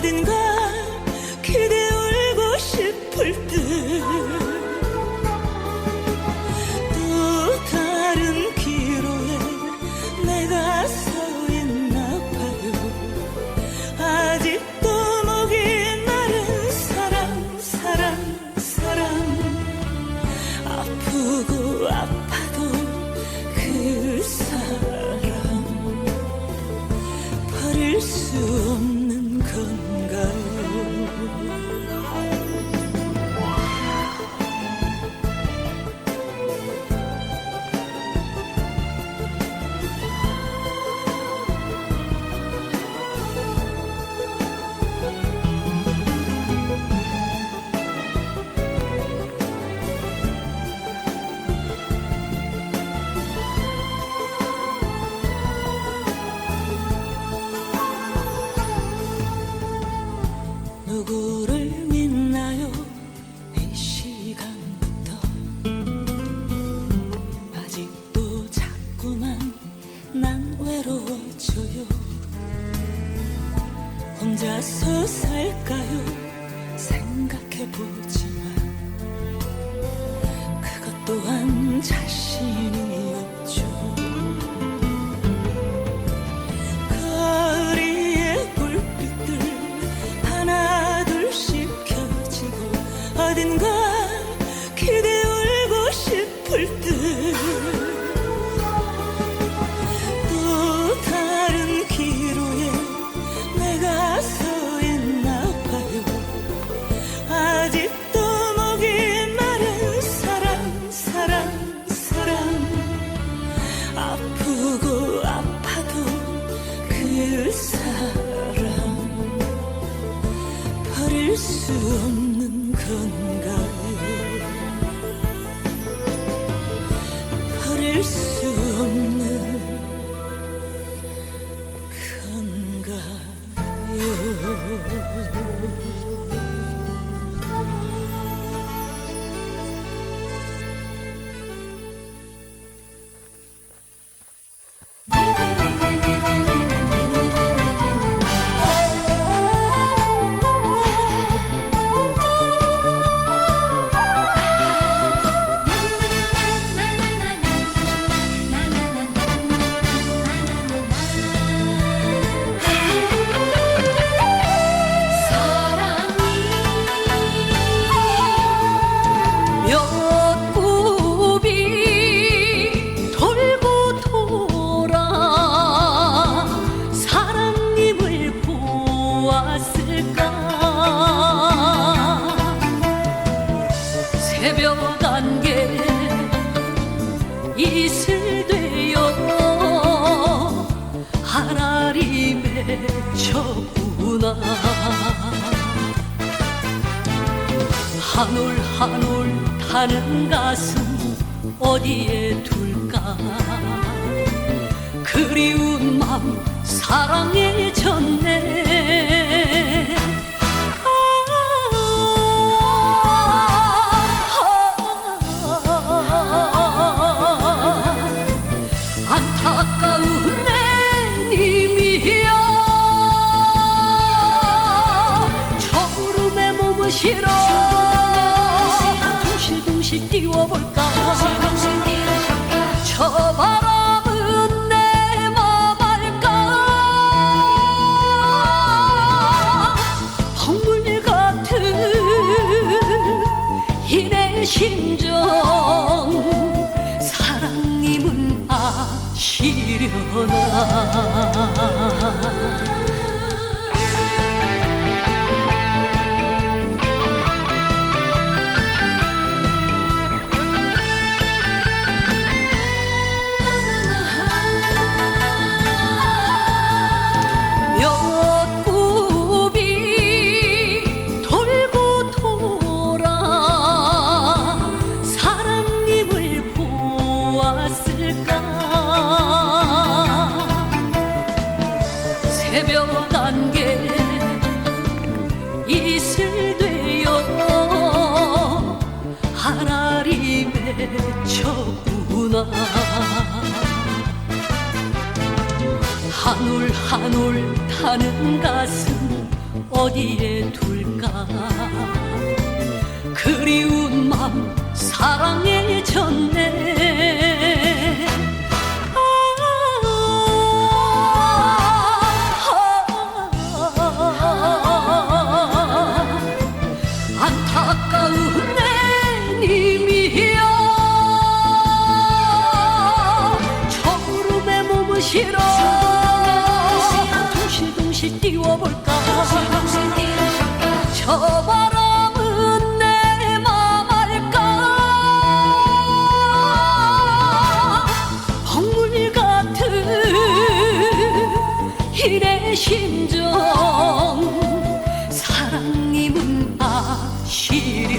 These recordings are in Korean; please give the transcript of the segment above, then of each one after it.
didn't go 언젠가 그대 울고 싶을 때. 수 없는 건가요? 버릴 수 없는 건가요? 새벽 단계 이슬 되어 하나님의 처구나. 한올 한올 타는 가슴 어디에 둘까? 그리운 마음 사랑해졌네. 심정 사랑님은 아시려나? 한올 타는 가슴 어디에 둘까? 그리운 마음 사랑에 전 심정 사랑님 아시려나?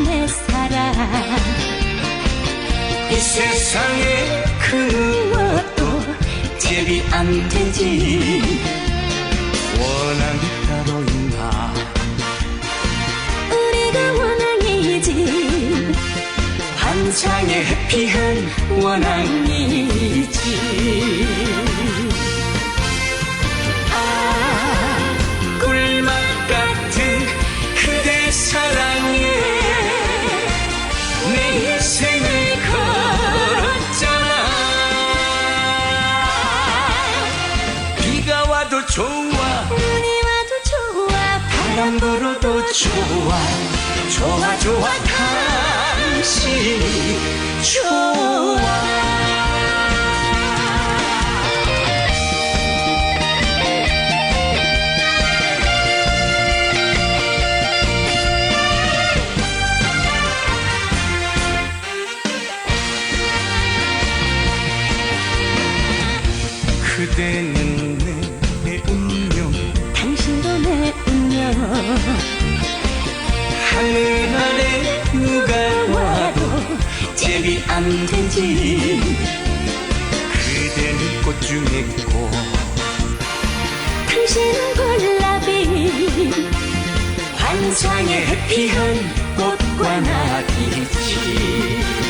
사람의 사랑. 이 세상에 그 무엇도 제비 안 되지. 원한 따로 있나 우리가 원한이지. 환상의 해피한 원한이지. 좋아 좋아 좋아 당신이 좋아. 그대 되지 그대는 꽃 중에 꽃 당신은 골라비. 환상의 해피한 꽃과 나이지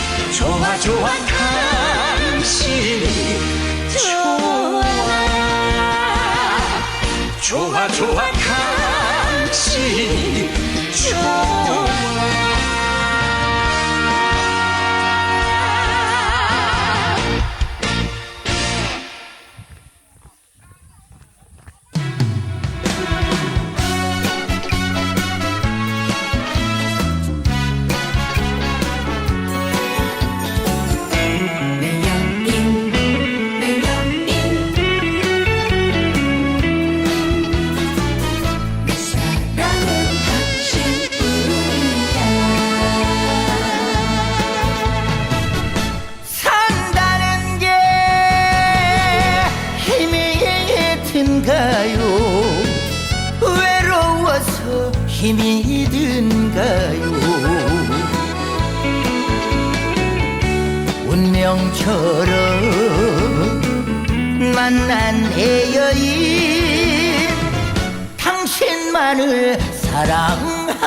좋아 좋아 당신이 좋아 좋아 좋아 당신이 좋아 힘이 든가요? 운명처럼 만난 애여인 당신만을 사랑합니다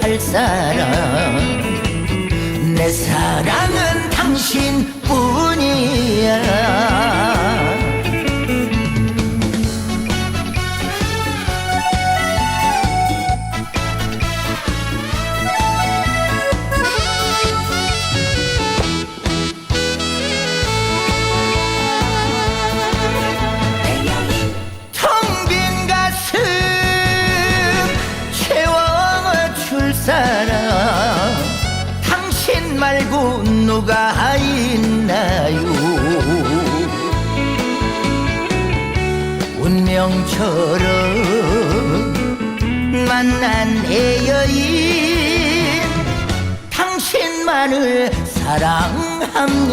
할 사람. 내 사랑은 당신뿐이야 누가 있나요? 운명처럼 만난 애여인 당신만을 사랑합니다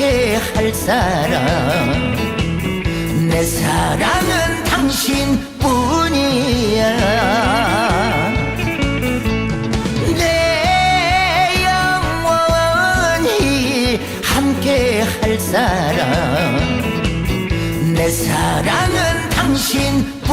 함께 할 사람. 내 사랑은 당신뿐이야. 내 영원히 함께 할 사람. 내 사랑은 당신뿐이야